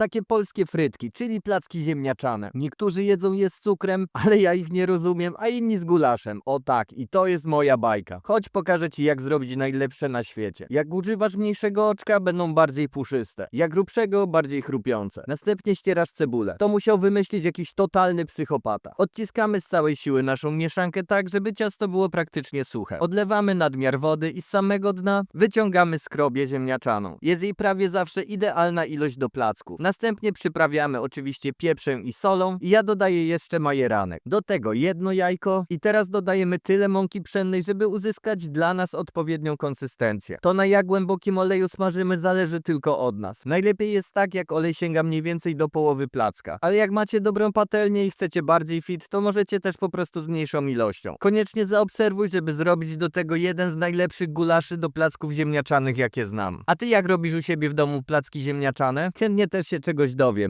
Takie polskie frytki, czyli placki ziemniaczane. Niektórzy jedzą je z cukrem, ale ja ich nie rozumiem, a inni z gulaszem. O tak, i to jest moja bajka. Chodź pokażę ci jak zrobić najlepsze na świecie. Jak używasz mniejszego oczka, będą bardziej puszyste. Jak grubszego, bardziej chrupiące. Następnie ścierasz cebulę. To musiał wymyślić jakiś totalny psychopata. Odciskamy z całej siły naszą mieszankę tak, żeby ciasto było praktycznie suche. Odlewamy nadmiar wody i z samego dna wyciągamy skrobię ziemniaczaną. Jest jej prawie zawsze idealna ilość do placków. Następnie przyprawiamy oczywiście pieprzem i solą i ja dodaję jeszcze majeranek. Do tego jedno jajko i teraz dodajemy tyle mąki pszennej, żeby uzyskać dla nas odpowiednią konsystencję. To na jak głębokim oleju smażymy zależy tylko od nas. Najlepiej jest tak, jak olej sięga mniej więcej do połowy placka. Ale jak macie dobrą patelnię i chcecie bardziej fit, to możecie też po prostu z mniejszą ilością. Koniecznie zaobserwuj, żeby zrobić do tego jeden z najlepszych gulaszy do placków ziemniaczanych, jakie znam. A ty jak robisz u siebie w domu placki ziemniaczane? Chętnie też się czegoś dowiem.